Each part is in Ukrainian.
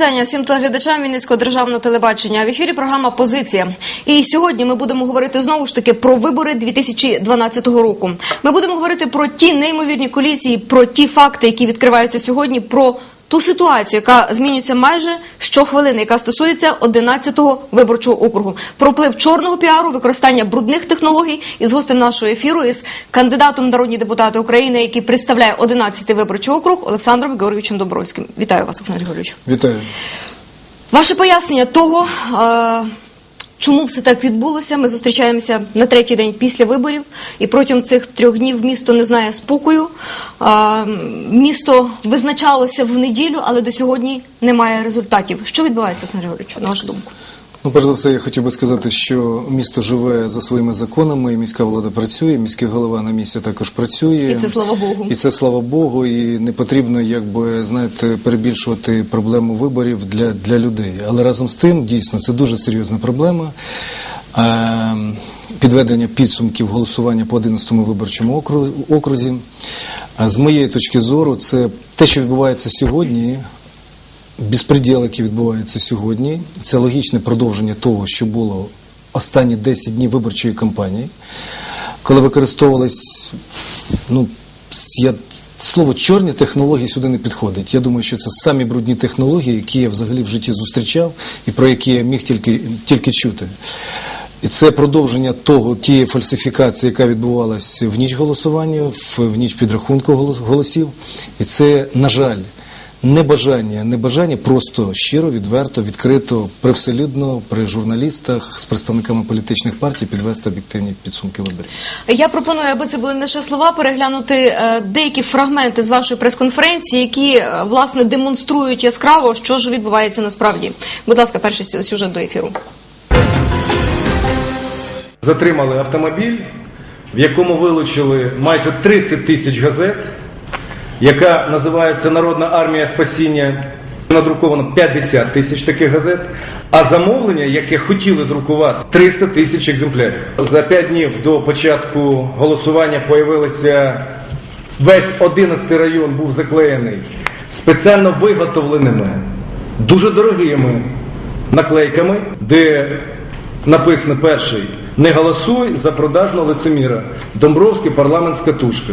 Вітання всім телеглядачам Вінницького державного телебачення. В ефірі програма Позиція. І сьогодні ми будемо говорити знову ж таки про вибори 2012 року. Ми будемо говорити про ті неймовірні колізії, про ті факти, які відкриваються сьогодні, про ту ситуацію, яка змінюється майже щохвилини, яка стосується 11-го виборчого округу, про вплив чорного піару, використання брудних технологій із гостем нашого ефіру із кандидатом народні депутати України, який представляє 11-й виборчий округ Олександром Георгійовичем Добровським. Вітаю вас, Олександр Георгійович. Вітаю. Ваше пояснення того, е, чому все так відбулося. Ми зустрічаємося на третій день після виборів, і протягом цих трьох днів місто не знає спокою. Місто визначалося в неділю, але до сьогодні немає результатів. Що відбувається, Олександр Георгійович, на вашу думку? Ну, перш за все, я хотів би сказати, що місто живе за своїми законами, і міська влада працює, міський голова на місці також працює. І це слава Богу. І це слава Богу, і не потрібно, якби знаєте, перебільшувати проблему виборів для, для людей. Але разом з тим, дійсно, це дуже серйозна проблема. Е, Підведення підсумків голосування по 11-му виборчому окру- окрузі. А З моєї точки зору, це те, що відбувається сьогодні, безпреділ, який відбувається сьогодні, це логічне продовження того, що було останні 10 днів виборчої кампанії, коли використовувались, ну, я, слово чорні технології сюди не підходить. Я думаю, що це самі брудні технології, які я взагалі в житті зустрічав і про які я міг тільки, тільки чути. І це продовження того тієї фальсифікації, яка відбувалася в ніч голосування, в, в ніч підрахунку голос- голосів. І це, на жаль, небажання, небажання просто щиро, відверто, відкрито, привселюдно при журналістах з представниками політичних партій підвести об'єктивні підсумки виборів. Я пропоную, аби це були не лише слова, переглянути е, деякі фрагменти з вашої прес-конференції, які е, власне демонструють яскраво, що ж відбувається насправді. Будь ласка, перший сюжет до ефіру. Затримали автомобіль, в якому вилучили майже 30 тисяч газет, яка називається Народна армія спасіння. Надруковано 50 тисяч таких газет, а замовлення, яке хотіли друкувати, 300 тисяч екземплярів. За 5 днів до початку голосування появилися весь 11 район був заклеєний спеціально виготовленими, дуже дорогими наклейками, де написано перший не голосуй за продажного лицеміра. Домбровський парламентська тушка.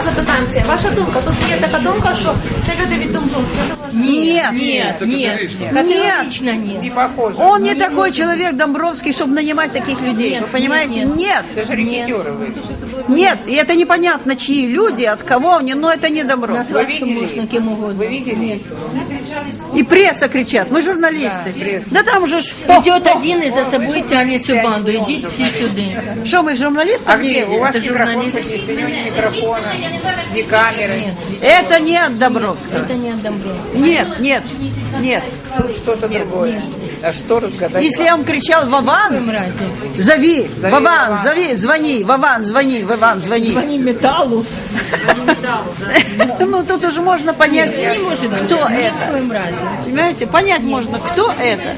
запитаємося? Ваша думка? Тут є така думка, що це люди від Домбровського. Нет, Нет, нет, Категорично Не похоже. он не такой человек Домбровский, чтобы нанимать таких людей. Вы понимаете? Нет, Это же рекетеры вы. нет, и это непонятно, чьи люди, от кого они, но это не Домбровский. Вы видели? Вы видели? И пресса кричат, мы журналисты. Да, пресса. Да там же ж, Идет один и за собой тянет всю банду. Идите все сюда. что мы журналисты А не где? У видели? вас Это микрофон журналист. хоть есть? У него ни микрофона, ни камеры. ничего. Это не от Домбровского. Это не от Домбровского. Нет, нет, нет. Тут что-то другое. А что разгадать? Если он кричал Вован, зови, Зови Вован, Вован. зови, звони, Вован, звони, Вован, звони. Звони металлу. Ну тут уже можно понять, кто это. Понимаете, понять можно, кто это.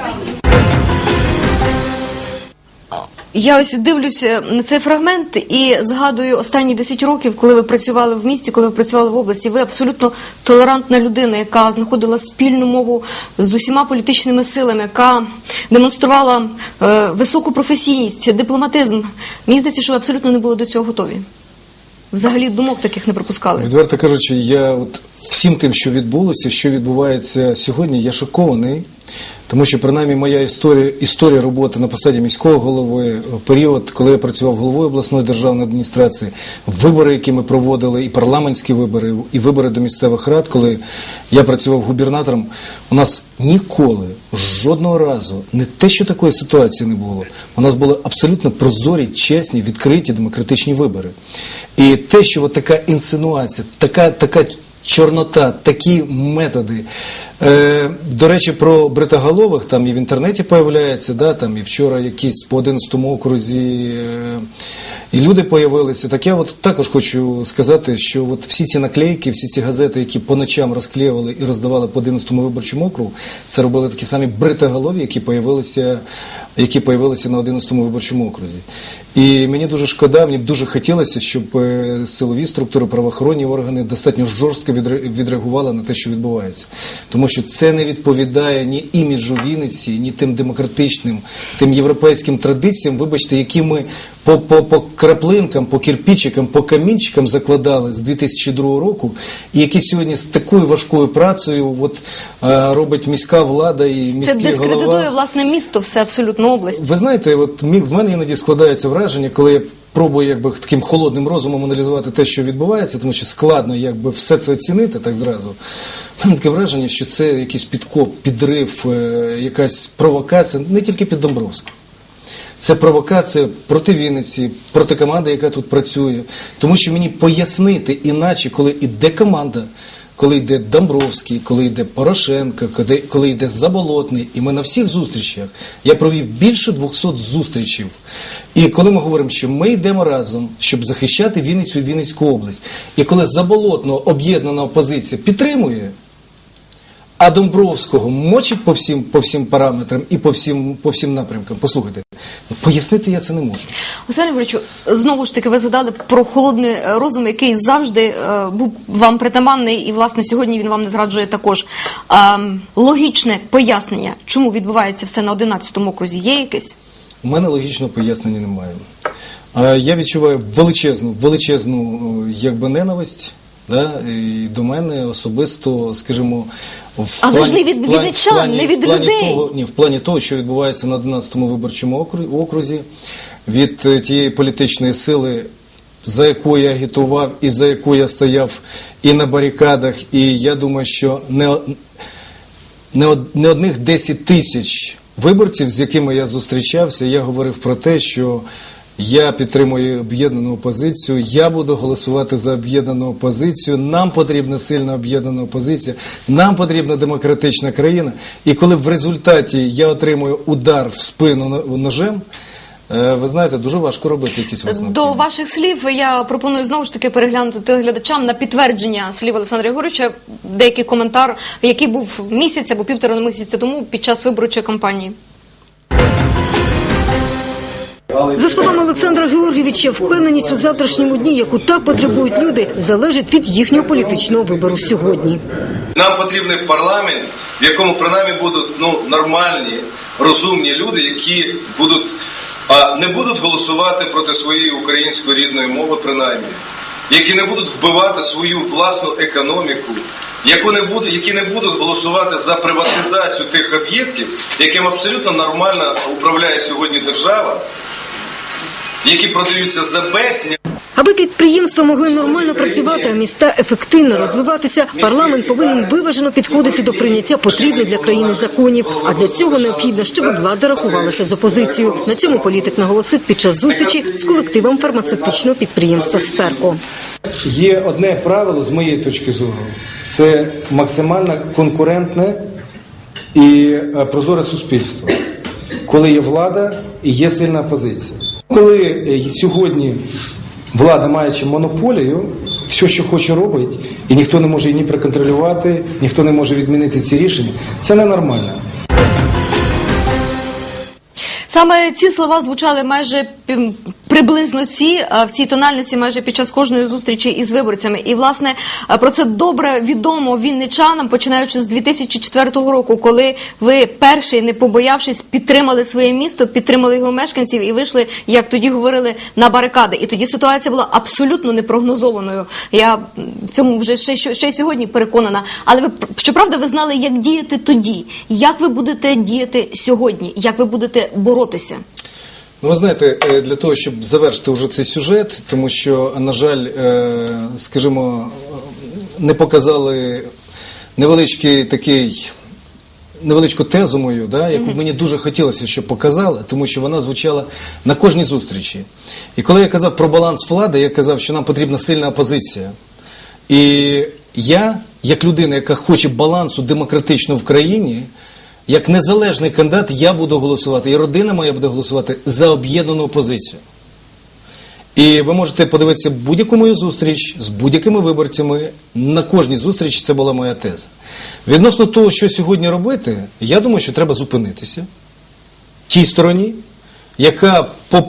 Я ось дивлюся на цей фрагмент і згадую останні 10 років, коли ви працювали в місті, коли ви працювали в області. Ви абсолютно толерантна людина, яка знаходила спільну мову з усіма політичними силами, яка демонструвала е, високу професійність, дипломатизм. Мені здається, що ви абсолютно не були до цього готові. Взагалі думок таких не припускали. Відверто кажучи, я от всім тим, що відбулося, що відбувається сьогодні, я шокований. Тому що принаймні моя історія, історія роботи на посаді міського голови, період, коли я працював головою обласної державної адміністрації, вибори, які ми проводили, і парламентські вибори, і вибори до місцевих рад, коли я працював губернатором, у нас ніколи, жодного разу, не те, що такої ситуації не було. У нас були абсолютно прозорі, чесні, відкриті демократичні вибори. І те, що от така інсинуація, така, така чорнота, такі методи. Е, до речі, про бритоголових там і в інтернеті появляється, да, там і вчора якісь по 11 окрузі е, і люди появилися. Так я от також хочу сказати, що от всі ці наклейки, всі ці газети, які по ночам розклеювали і роздавали по 11 виборчому округу, це робили такі самі бритоголові, які появилися які появилися на 11-му виборчому окрузі. І мені дуже шкода, мені б дуже хотілося, щоб е, силові структури, правоохоронні органи достатньо жорстко відре- відреагували на те, що відбувається. Тому що це не відповідає ні іміджу Вінниці, ні тим демократичним, тим європейським традиціям, вибачте, які ми по, по, по краплинкам, по кирпичикам, по камінчикам закладали з 2002 року, і які сьогодні з такою важкою працею от, е, робить міська влада і Це міський дискредитує голова. власне місто, все абсолютно область. Ви знаєте, от в мене іноді складається враження, коли я пробую якби таким холодним розумом аналізувати те, що відбувається, тому що складно якби все це оцінити так зразу. Мене таке враження, що це якийсь підкоп, підрив, е, якась провокація, не тільки під Домбровську. Це провокація проти Вінниці, проти команди, яка тут працює. Тому що мені пояснити іначе, коли іде команда, коли йде Домбровський, коли йде Порошенко, коли, коли йде Заболотний, і ми на всіх зустрічах, я провів більше 200 зустрічей. І коли ми говоримо, що ми йдемо разом, щоб захищати Вінницю і Вінницьку область, і коли Заболотного об'єднана опозиція підтримує, а Домбровського мочить по всім, по всім параметрам і по всім, по всім напрямкам. Послухайте, пояснити я це не можу. Василь Григоровичу, знову ж таки, ви згадали про холодний е, розум, який завжди е, був вам притаманний, і власне сьогодні він вам не зраджує також. Ем, логічне пояснення, чому відбувається все на 11-му окрузі, є якесь? У мене логічного пояснення немає. А Я відчуваю величезну, величезну о, якби ненависть. Да, і до мене особисто, скажімо, в Але плані, ж не від плані- вінничан, плані- не від в плані людей. Того, ні, в плані того, що відбувається на 11-му виборчому окрузі, від е, тієї політичної сили, за яку я агітував і за яку я стояв і на барикадах, і я думаю, що не, не, не одних 10 тисяч виборців, з якими я зустрічався, я говорив про те, що я підтримую об'єднану опозицію, я буду голосувати за об'єднану опозицію. Нам потрібна сильна об'єднана опозиція, нам потрібна демократична країна. І коли в результаті я отримую удар в спину ножем, е, ви знаєте, дуже важко робити якісь висновки. До ваших слів я пропоную знову ж таки переглянути телеглядачам на підтвердження слів Олександра Єгоровича деякий коментар, який був місяць або півтора місяця тому під час виборчої кампанії. За словами Олександра Георгійовича, впевненість у завтрашньому дні, яку так потребують люди, залежить від їхнього політичного вибору сьогодні. Нам потрібний парламент, в якому принаймні будуть ну, нормальні, розумні люди, які будуть, а, не будуть голосувати проти своєї української рідної мови, принаймні, які не будуть вбивати свою власну економіку, яку не будуть, які не будуть голосувати за приватизацію тих об'єктів, яким абсолютно нормально управляє сьогодні держава, які продаються за безцінь. Аби підприємства могли нормально працювати, а міста ефективно розвиватися, парламент повинен виважено підходити до прийняття потрібних для країни законів. А для цього необхідно, щоб влада рахувалася з опозицією. На цьому політик наголосив під час зустрічі з колективом фармацевтичного підприємства «Сперко». Є одне правило з моєї точки зору: це максимально конкурентне і е, прозоре суспільство, коли є влада і є сильна опозиція. Коли е, сьогодні влада маючи монополію, все, що хоче, робить, і ніхто не може її ні проконтролювати, ніхто не може відмінити ці рішення, це ненормально. Саме ці слова звучали майже приблизно ці в цій тональності майже під час кожної зустрічі із виборцями. І власне про це добре відомо вінничанам, починаючи з 2004 року, коли ви перший, не побоявшись, підтримали своє місто, підтримали його мешканців і вийшли, як тоді говорили, на барикади. І тоді ситуація була абсолютно непрогнозованою. Я в цьому вже ще, ще, ще й сьогодні переконана. Але ви щоправда, ви знали, як діяти тоді, як ви будете діяти сьогодні, як ви будете боротися. Ну, ви знаєте, е, для того, щоб завершити вже цей сюжет, тому що, на жаль, е, скажімо, не показали невеличкий такий. Невеличку тезу мою, да, яку б мені дуже хотілося, щоб показали, тому що вона звучала на кожній зустрічі. І коли я казав про баланс влади, я казав, що нам потрібна сильна опозиція. І я, як людина, яка хоче балансу демократичного в країні, як незалежний кандидат, я буду голосувати, і родина моя буде голосувати за об'єднану опозицію. І ви можете подивитися будь-яку мою зустріч з будь-якими виборцями. На кожній зустрічі це була моя теза. Відносно того, що сьогодні робити, я думаю, що треба зупинитися. тій стороні, яка по,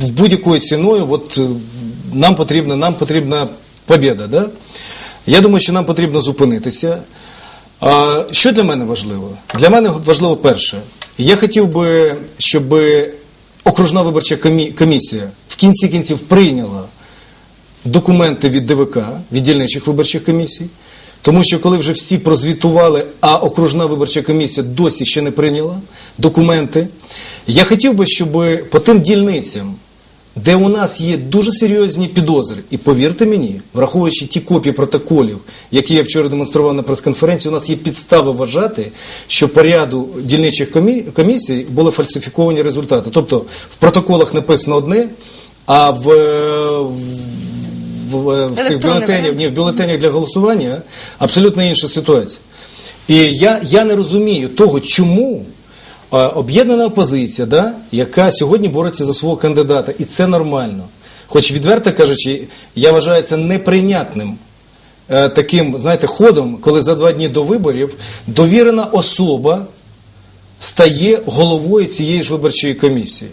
в будь-якою ціною, от, е, нам потрібна, нам потрібна побіда. Да? Я думаю, що нам потрібно зупинитися. Що для мене важливо? Для мене важливо перше. Я хотів би, щоб окружна виборча комісія в кінці кінців прийняла документи від ДВК, від дільничих виборчих комісій. Тому що коли вже всі прозвітували, а окружна виборча комісія досі ще не прийняла документи, я хотів би, щоб по тим дільницям, де у нас є дуже серйозні підозри, і повірте мені, враховуючи ті копії протоколів, які я вчора демонстрував на прес-конференції, у нас є підстави вважати, що по ряду дільничих комісій були фальсифіковані результати. Тобто в протоколах написано одне, а в, в, в, в цих бюлетенях, ні, в бюлетенях для голосування абсолютно інша ситуація. І я, я не розумію того, чому е, об'єднана опозиція, да, яка сьогодні бореться за свого кандидата, і це нормально. Хоч відверто кажучи, я вважаю це неприйнятним е, таким, знаєте, ходом, коли за два дні до виборів довірена особа стає головою цієї ж виборчої комісії.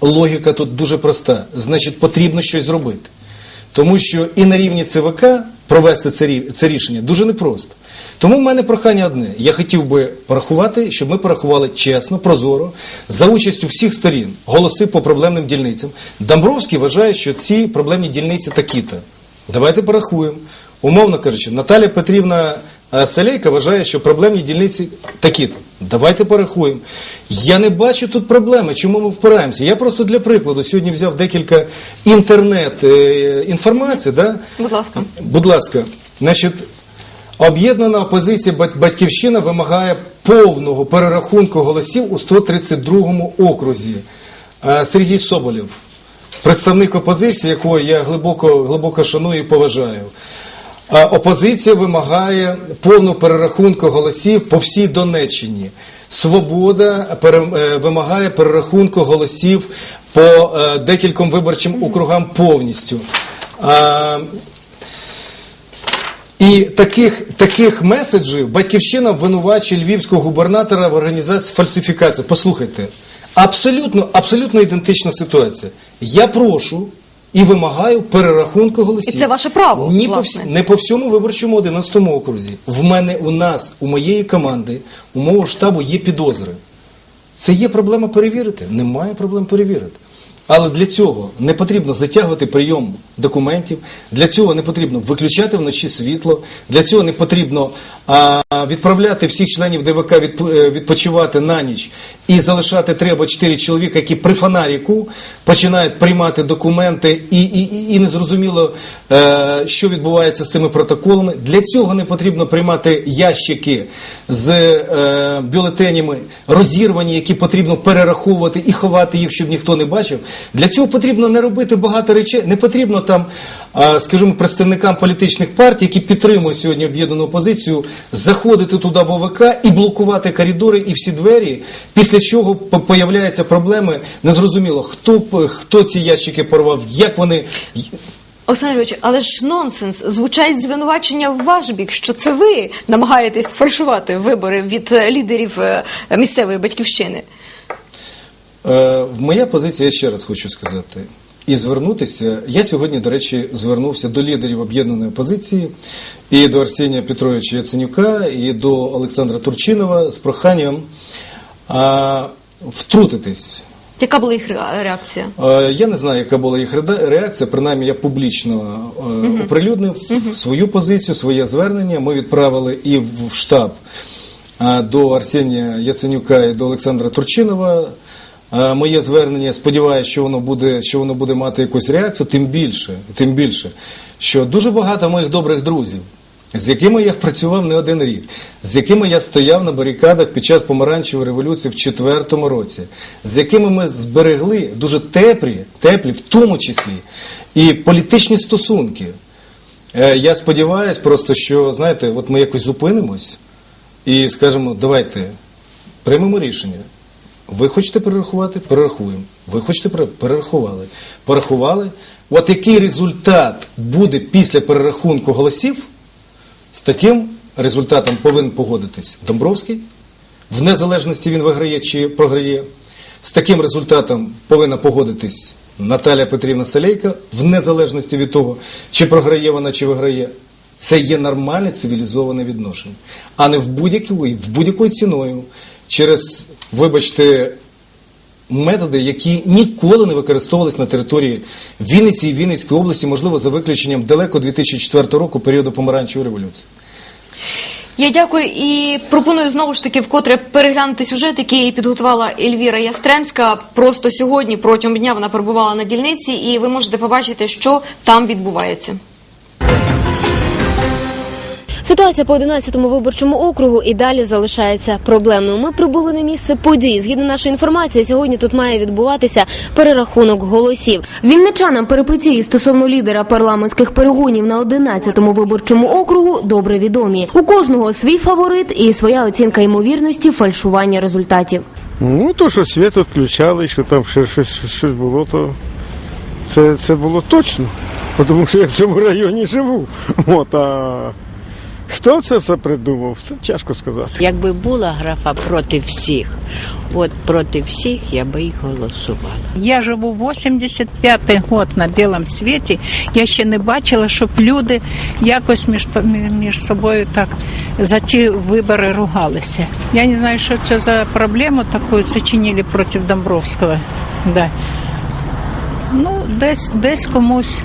Логіка тут дуже проста. Значить, потрібно щось зробити. Тому що і на рівні ЦВК провести це, рішення дуже непросто. Тому в мене прохання одне. Я хотів би порахувати, щоб ми порахували чесно, прозоро, за участю всіх сторін, голоси по проблемним дільницям. Домбровський вважає, що ці проблемні дільниці такі-то. Давайте порахуємо. Умовно кажучи, Наталя Петрівна е, Салейка вважає, що проблемні дільниці такі-то. Давайте порахуємо. Я не бачу тут проблеми, чому ми впираємося. Я просто для прикладу сьогодні взяв декілька інтернет е, інформації. Да? Будь ласка. Будь ласка, значить, об'єднана опозиція Батьківщина вимагає повного перерахунку голосів у 132 окрузі. Е, Сергій Соболєв, представник опозиції, якого я глибоко, глибоко шаную і поважаю. Опозиція вимагає повного перерахунку голосів по всій Донеччині. Свобода е, вимагає перерахунку голосів по е, декільком виборчим округам повністю. І таких, таких меседжів батьківщина обвинувачує львівського губернатора в організації фальсифікації. Послухайте, абсолютно, абсолютно ідентична ситуація. Я прошу і вимагаю перерахунку голосів. І це ваше право, Ні по всі- не по всьому виборчому 11 окрузі. В мене, у нас, у моєї команди, у мого штабу є підозри. Це є проблема перевірити? Немає проблем перевірити. Але для цього не потрібно затягувати прийом документів, для цього не потрібно виключати вночі світло, для цього не потрібно а, відправляти всіх членів ДВК е, відпочивати на ніч і залишати три або чотири чоловіка, які при фонаріку починають приймати документи, і, і, і, незрозуміло, е, що відбувається з цими протоколами. Для цього не потрібно приймати ящики з е, бюлетенями розірвані, які потрібно перераховувати і ховати їх, щоб ніхто не бачив. Для цього потрібно не робити багато речей. Не потрібно там, а, скажімо, представникам політичних партій, які підтримують сьогодні об'єднану опозицію, заходити туди в ОВК і блокувати коридори і всі двері. Після чого по- появляються проблеми. Незрозуміло, хто хто ці ящики порвав, як вони. Олександр Юрійович, але ж нонсенс. Звучать звинувачення в ваш бік, що це ви намагаєтесь сфальшувати вибори від е, лідерів е, місцевої батьківщини. Е, Моя позиція, я ще раз хочу сказати, і звернутися. Я сьогодні, до речі, звернувся до лідерів об'єднаної опозиції і до Арсенія Петровича Яценюка, і до Олександра Турчинова з проханням втрутитись. Яка була їх реакція? Я не знаю, яка була їх реакція. Принаймні, я публічно е, оприлюднив свою позицію, своє звернення. Ми відправили і в штаб до Арсенія Яценюка і до Олександра Турчинова. Моє звернення, сподіваюся, що воно буде, що воно буде мати якусь реакцію, тим більше, тим більше, що дуже багато моїх добрих друзів, з якими я працював не один рік, з якими я стояв на барикадах під час помаранчевої революції в четвертому році, з якими ми зберегли дуже теплі, теплі, в тому числі, і політичні стосунки. Е, Я сподіваюся просто, що знаєте, от ми якось зупинимось і скажемо, давайте приймемо рішення. Ви хочете перерахувати? Перерахуємо. Ви хочете пере- перерахували. Порахували. От який результат буде після перерахунку голосів, з таким результатом повинен погодитись Домбровський, в незалежності він виграє чи програє. З таким результатом повинна погодитись Наталя Петрівна Салейка, в незалежності від того, чи програє вона, чи виграє. Це є нормальне цивілізоване відношення, а не в будь-якою в будь-якою ціною через, вибачте, методи, які ніколи не використовувались на території Вінниці і Вінницької області, можливо, за виключенням далеко 2004 року періоду помаранчевої революції. Я дякую і пропоную знову ж таки вкотре переглянути сюжет, який підготувала Ельвіра Ястремська. Просто сьогодні протягом дня вона перебувала на дільниці, і ви можете побачити, що там відбувається. Ситуація по 11-му виборчому округу і далі залишається проблемною. Ми прибули на місце подій. Згідно нашої інформації, сьогодні тут має відбуватися перерахунок голосів. Вінничанам перипетії стосовно лідера парламентських перегонів на 11-му виборчому округу добре відомі. У кожного свій фаворит і своя оцінка ймовірності фальшування результатів. Ну, то, що світ відключали, що там ще щось, щось було, то це, це було точно. Тому що я в цьому районі живу. От, а хто це все придумав, це тяжко сказати. Якби була графа проти всіх, от проти всіх я би і голосувала. Я живу 85-й год на білому світі. Я ще не бачила, щоб люди якось між, між собою так за ті вибори ругалися. Я не знаю, що це за проблему таку сочинили проти Домбровського. Да. Ну, десь, десь комусь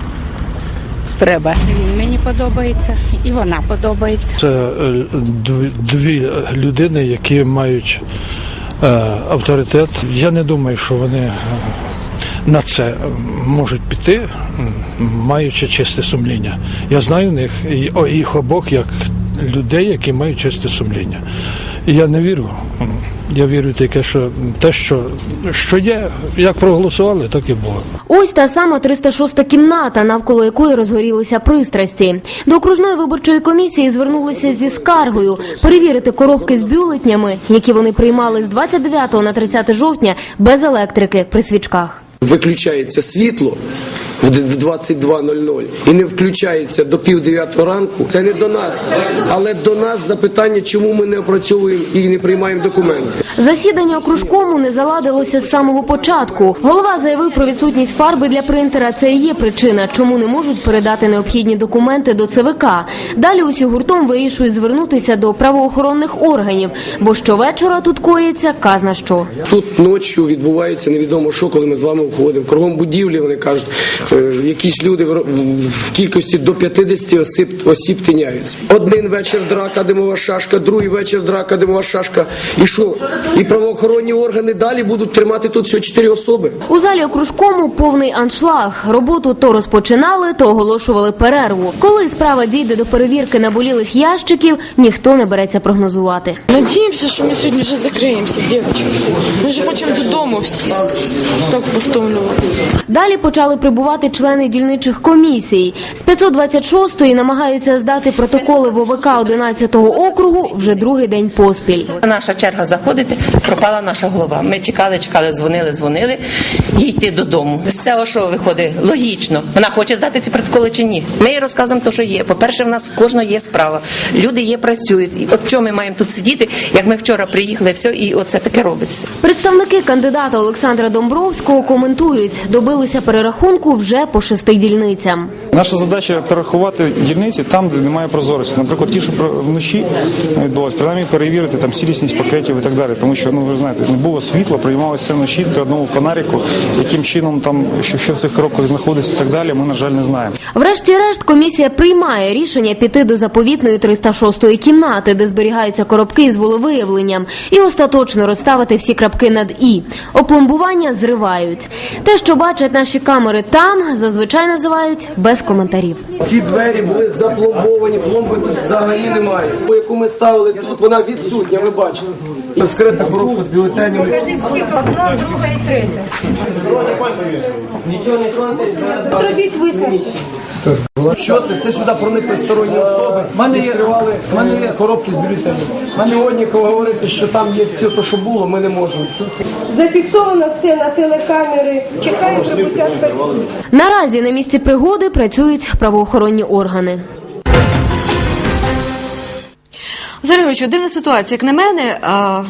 треба. Мені подобається, і вона подобається. Це е, дві, людини, які мають е, авторитет. Я не думаю, що вони е, на це можуть піти, маючи чисте сумління. Я знаю них і- їх обох як людей, які мають чисте сумління. І я не вірю. Я вірю тільки, що те, що, що є, як проголосували, так і було. Ось та сама 306 кімната, навколо якої розгорілися пристрасті. До окружної виборчої комісії звернулися зі скаргою перевірити коробки з бюлетнями, які вони приймали з 29 на 30 жовтня без електрики при свічках. Виключається світло в д- в 22.00 і не включається до пів дев'ятого ранку, це не до нас. Але до нас запитання, чому ми не опрацьовуємо і не приймаємо документи. Засідання окружкому не заладилося з самого початку. Голова заявив про відсутність фарби для принтера. Це і є причина, чому не можуть передати необхідні документи до ЦВК. Далі усі гуртом вирішують звернутися до правоохоронних органів, бо щовечора тут коїться казна що. Тут ночі відбувається невідомо що, коли ми з вами входимо. Кругом будівлі вони кажуть, е, якісь люди в, кількості до 50 осіб, осіб тиняються. Один вечір драка, димова шашка, другий вечір драка, димова шашка. І що? І правоохоронні органи далі будуть тримати тут всього чотири особи. У залі окружкому повний аншлаг. Роботу то розпочинали, то оголошували перерву. Коли справа дійде до перевірки наболілих ящиків, ніхто не береться прогнозувати. Надіємося, що ми сьогодні вже закриємося, дівчатки. Ми вже хочемо додому всі. Так повтомлювати. Далі почали прибувати члени дільничих комісій. З 526-ї намагаються здати протоколи в ОВК 11-го округу вже другий день поспіль. Наша черга заходити, пропала наша голова. Ми чекали, чекали, дзвонили, дзвонили і йти додому. З цього що виходить? Логічно. Вона хоче здати ці протоколи чи ні? Ми їй розказуємо те, що є. По-перше, в нас в кожного є справа. Люди є, працюють. І от чому ми маємо тут сидіти, як ми вчора приїхали, все, і оце таке робиться. Представники кандидата Олександра Домбровського коментують, добилися перерахунку вже по шести дільницям. Наша задача перерахувати дільниці там, де немає прозорості. Наприклад, ті, що вночі відбулося, принаймні перевірити там цілісність пакетів і так далі. Тому що ну ви знаєте, не було світла, приймалося вночі при одному фонаріку. Яким чином там що, що в цих коробках знаходиться і так далі, ми на жаль не знаємо. Врешті-решт комісія приймає рішення піти до заповітної 306-ї кімнати, де зберігаються коробки із волевиявленням, і остаточно розставити всі крапки над і. Опломбування зривають. Те, що бачать наші камери там, зазвичай називають без коментарів. Ці двері були запломбовані, пломби тут взагалі немає. По яку ми ставили тут, вона відсутня, ви бачите. Скрита коробка з бюлетенями. Нічого не троньте. Робіть висновки. Що це? Це сюди проникли сторонні особи. Мене в мене є коробки з бюлетенями. Сьогодні, коли говорити, що там є все те, що було, ми не можемо. Зафіксовано все на телекамери. Чекаємо прибуття спецслужб. Наразі на місці пригоди працюють правоохоронні органи. Василь Григорович, дивна ситуація. Як на мене,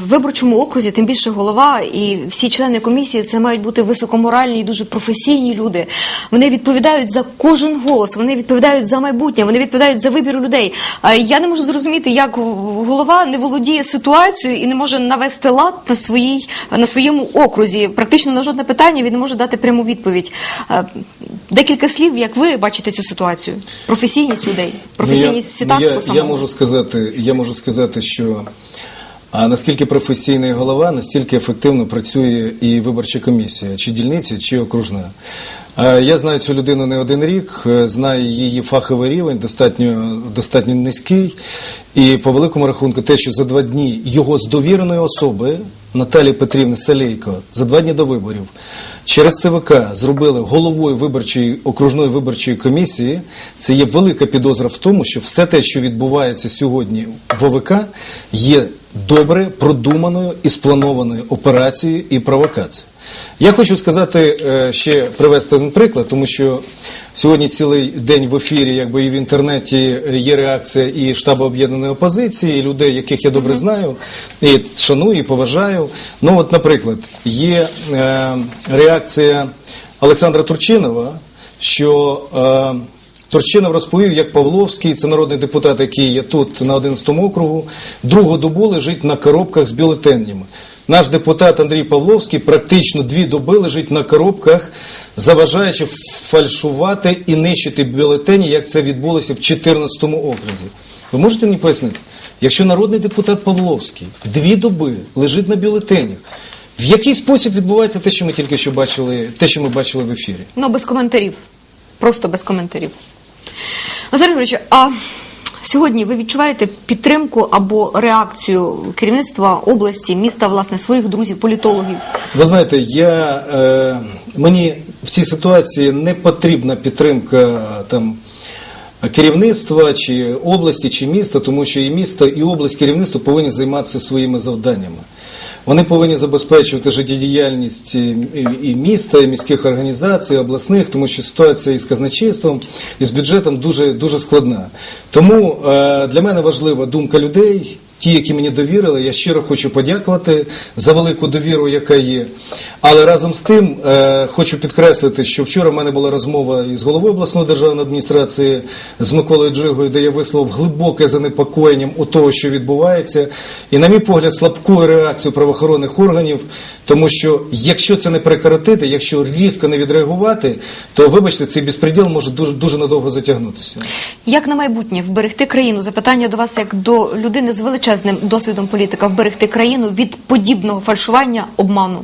в виборчому окрузі, тим більше голова і всі члени комісії, це мають бути високоморальні і дуже професійні люди. Вони відповідають за кожен голос, вони відповідають за майбутнє, вони відповідають за вибір людей. Я не можу зрозуміти, як голова не володіє ситуацією і не може навести лад на своїй на своєму окрузі. Практично на жодне питання він не може дати пряму відповідь. Декілька слів, як ви бачите цю ситуацію? Професійність людей, професійність Ну, я, я, самого. я можу сказати, я можу сказати, що а наскільки професійний голова, настільки ефективно працює і виборча комісія, чи дільниці, чи окружна. Я знаю цю людину не один рік, е, знаю її фаховий рівень, достатньо, достатньо низький. І по великому рахунку, те, що за два дні його з довіреної особи Наталії Петрівни Салейко за два дні до виборів через ЦВК зробили головою виборчої окружної виборчої комісії. Це є велика підозра в тому, що все те, що відбувається сьогодні в ОВК, є добре продуманою і спланованою операцією і провокацією. Я хочу сказати е, ще привести один приклад, тому що сьогодні цілий день в ефірі, якби і в інтернеті е, є реакція і штабу об'єднаної опозиції, і людей, яких я добре знаю, і шаную, і поважаю. Ну, от, наприклад, є е, реакція Олександра Турчинова, що е, Турчинов розповів, як Павловський, це народний депутат, який є тут на 11 округу, другу добу лежить на коробках з бюлетенями. Наш депутат Андрій Павловський практично дві доби лежить на коробках, заважаючи фальшувати і нищити бюлетені, як це відбулося в 14 окрузі. Ви можете мені пояснити? Якщо народний депутат Павловський дві доби лежить на бюлетенях, в який спосіб відбувається те, що ми тільки що бачили, те, що ми бачили в ефірі? Ну, без коментарів. Просто без коментарів. Василь Григорович, а сьогодні ви відчуваєте підтримку або реакцію керівництва області, міста, власне, своїх друзів, політологів? Ви знаєте, я, е, мені в цій ситуації не потрібна підтримка там, керівництва чи області, чи міста, тому що і місто, і область керівництво повинні займатися своїми завданнями. Вони повинні забезпечувати життєдіяльність і, міста, і міських організацій, і обласних, тому що ситуація із казначейством, і з бюджетом дуже, дуже складна. Тому е, для мене важлива думка людей. Ті, які мені довірили, я щиро хочу подякувати за велику довіру, яка є. Але разом з тим е, хочу підкреслити, що вчора в мене була розмова із головою обласної державної адміністрації з Миколою Джигою, де я висловив глибоке занепокоєнням у того, що відбувається, і, на мій погляд, слабкою реакцією правоохоронних органів, тому що якщо це не прекратити, якщо різко не відреагувати, то вибачте, цей безпреділ може дуже дуже надовго затягнутися. Як на майбутнє вберегти країну? Запитання до вас як до людини з величезним досвідом політика, вберегти країну від подібного фальшування, обману.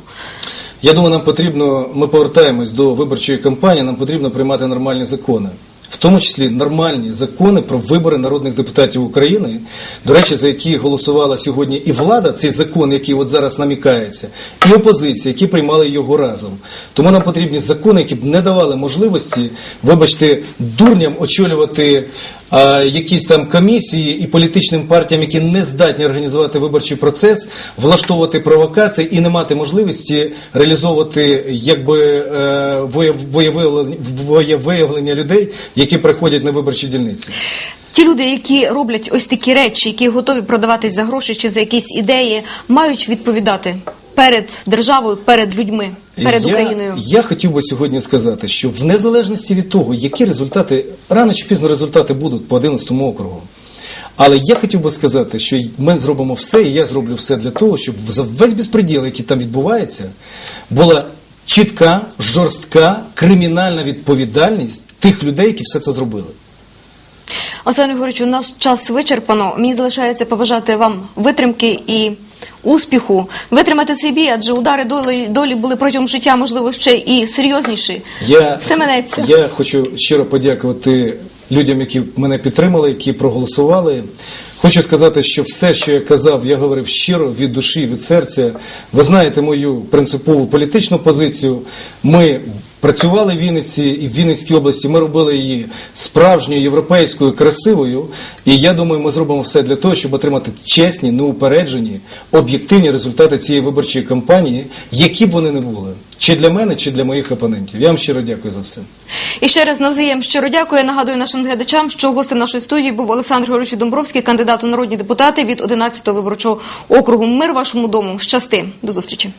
Я думаю, нам потрібно, ми повертаємось до виборчої кампанії, нам потрібно приймати нормальні закони. В тому числі нормальні закони про вибори народних депутатів України, до речі, за які голосувала сьогодні і влада, цей закон, який от зараз намікається, і опозиція, які приймали його разом. Тому нам потрібні закони, які б не давали можливості, вибачте, дурням очолювати якісь там комісії і політичним партіям, які не здатні організувати виборчий процес, влаштовувати провокації і не мати можливості реалізовувати якби е, воєвиявлення- людей, які приходять на виборчі дільниці. Ті люди, які роблять ось такі речі, які готові продаватись за гроші чи за якісь ідеї, мають відповідати перед державою, перед людьми, перед я, Україною. Я хотів би сьогодні сказати, що в незалежності від того, які результати, рано чи пізно результати будуть по 11 округу. Але я хотів би сказати, що ми зробимо все, і я зроблю все для того, щоб за весь безпреділ, який там відбувається, була чітка, жорстка кримінальна відповідальність тих людей, які все це зробили. Олександр Григорович, у нас час вичерпано. Мені залишається побажати вам витримки і успіху, витримати цей бій, адже удари долі, долі були протягом життя, можливо, ще і серйозніші. Я, Все минеться. я хочу щиро подякувати людям, які мене підтримали, які проголосували. Хочу сказати, що все, що я казав, я говорив щиро від душі, від серця. Ви знаєте мою принципову політичну позицію. Ми працювали в Вінниці і в Вінницькій області. Ми робили її справжньою європейською, красивою. І я думаю, ми зробимо все для того, щоб отримати чесні, неупереджені, об'єктивні результати цієї виборчої кампанії, які б вони не були, чи для мене, чи для моїх опонентів. Я вам щиро дякую за все. І ще раз навзаєм щиро дякую. Я нагадую нашим глядачам, що гостем нашої студії був Олександр Григорович Домбровський, кандидат у народні депутати від 11-го виборчого округу. Мир вашому дому. Щасти. До зустрічі.